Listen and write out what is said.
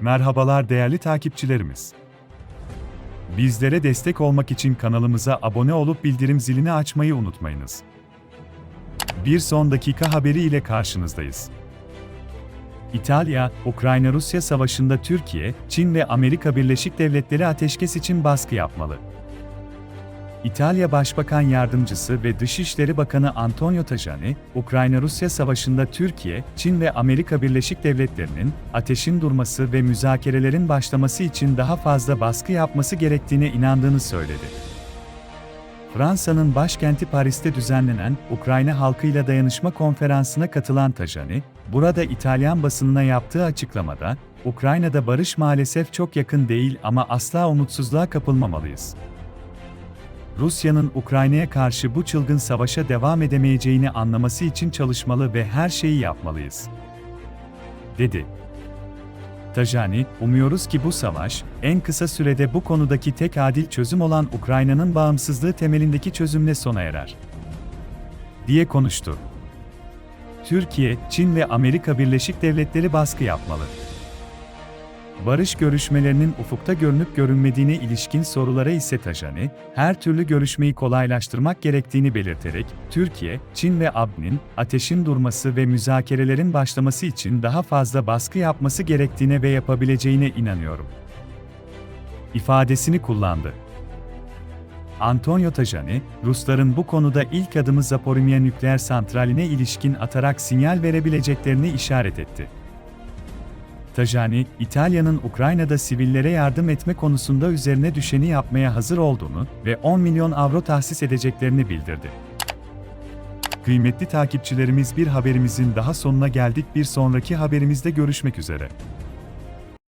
Merhabalar değerli takipçilerimiz. Bizlere destek olmak için kanalımıza abone olup bildirim zilini açmayı unutmayınız. Bir son dakika haberi ile karşınızdayız. İtalya, Ukrayna-Rusya savaşında Türkiye, Çin ve Amerika Birleşik Devletleri ateşkes için baskı yapmalı. İtalya Başbakan Yardımcısı ve Dışişleri Bakanı Antonio Tajani, Ukrayna-Rusya savaşında Türkiye, Çin ve Amerika Birleşik Devletleri'nin ateşin durması ve müzakerelerin başlaması için daha fazla baskı yapması gerektiğine inandığını söyledi. Fransa'nın başkenti Paris'te düzenlenen Ukrayna halkıyla dayanışma konferansına katılan Tajani, burada İtalyan basınına yaptığı açıklamada, Ukrayna'da barış maalesef çok yakın değil ama asla umutsuzluğa kapılmamalıyız. Rusya'nın Ukrayna'ya karşı bu çılgın savaşa devam edemeyeceğini anlaması için çalışmalı ve her şeyi yapmalıyız. dedi. Tajani, umuyoruz ki bu savaş, en kısa sürede bu konudaki tek adil çözüm olan Ukrayna'nın bağımsızlığı temelindeki çözümle sona erer. diye konuştu. Türkiye, Çin ve Amerika Birleşik Devletleri baskı yapmalı. Barış görüşmelerinin ufukta görünüp görünmediğine ilişkin sorulara ise Tajani, her türlü görüşmeyi kolaylaştırmak gerektiğini belirterek, Türkiye, Çin ve AB'nin ateşin durması ve müzakerelerin başlaması için daha fazla baskı yapması gerektiğine ve yapabileceğine inanıyorum. ifadesini kullandı. Antonio Tajani, Rusların bu konuda ilk adımı Zaporimya nükleer santraline ilişkin atarak sinyal verebileceklerini işaret etti. Tajani, İtalya'nın Ukrayna'da sivillere yardım etme konusunda üzerine düşeni yapmaya hazır olduğunu ve 10 milyon avro tahsis edeceklerini bildirdi. Kıymetli takipçilerimiz bir haberimizin daha sonuna geldik. Bir sonraki haberimizde görüşmek üzere.